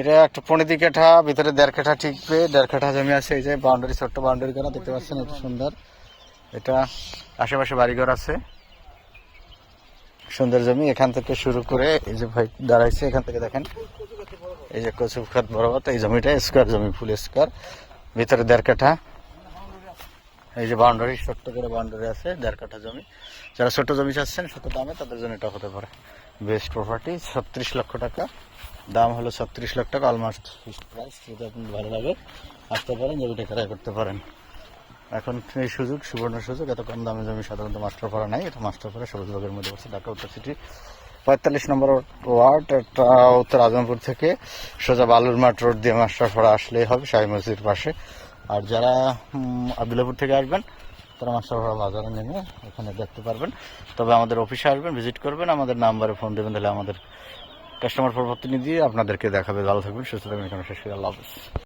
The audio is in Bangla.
এটা একটা পনেরো কাঠা ভিতরে দেড় কাঠা ঠিকবে দেড় কাঠা জমি আছে, এই যে বাউন্ডারি, ছোট্ট বাউন্ডারি করা, দেখতে পাচ্ছেন, এটা সুন্দর। এটা আশেপাশে বাড়িঘর আছে। সুন্দর জমি, এখান থেকে শুরু করে এই যে ভাই দাঁড়াইছে, এখান থেকে দেখেন। এই যে কচু খাত বরাবর, এই জমিটা স্কোয়ার জমি, ফুল স্কোয়ার। ভিতরে দেড় কাঠা। এই যে বাউন্ডারি, ছোট্ট করে বাউন্ডারি আছে, দেড় কাঠা জমি। যারা ছোট জমি চাচ্ছেন, ছোট দামে তাদের জন্য এটা হতে পারে। বেস্ট প্রপার্টি ছত্রিশ লক্ষ টাকা। দাম হলো ছত্রিশ লাখ টাকা অলমোস্ট ফিক্সড প্রাইস যদি আপনার ভালো লাগে, আসতে পারেন জমিটা ক্রয় করতে পারেন। এখন এই সুযোগ, সুবর্ণ সুযোগ, এত কম দামে জমি সাধারণত মাস্টার পাড়া নাই, এটা মাস্টার পাড়া সবুজবাগের মধ্যে পড়ছে, ঢাকা উত্তর সিটি পঁয়তাল্লিশ নম্বর ওয়ার্ড, এটা উত্তর আজমপুর থেকে, সোজা বালুর মাঠ রোড দিয়ে মাস্টার পাড়া আসলেই হবে, শাহী মসজিদের পাশে। আর যারা আবদুল্লাপুর থেকে আসবেন, তারা মাস্টার মাস্টারপাড়া বাজারে নেমে এখানে দেখতে পারবেন। তবে আমাদের অফিসে আসবেন ভিজিট করবেন, আমাদের নাম্বারে ফোন দেবেন, তাহলে আমাদের কাস্টমার প্রতিনিধি আপনাদেরকে দেখাবে। ভালো থাকবেন সুস্থ থাকবেন এখানে শেষ করে। আল্লাহ হাফিজ।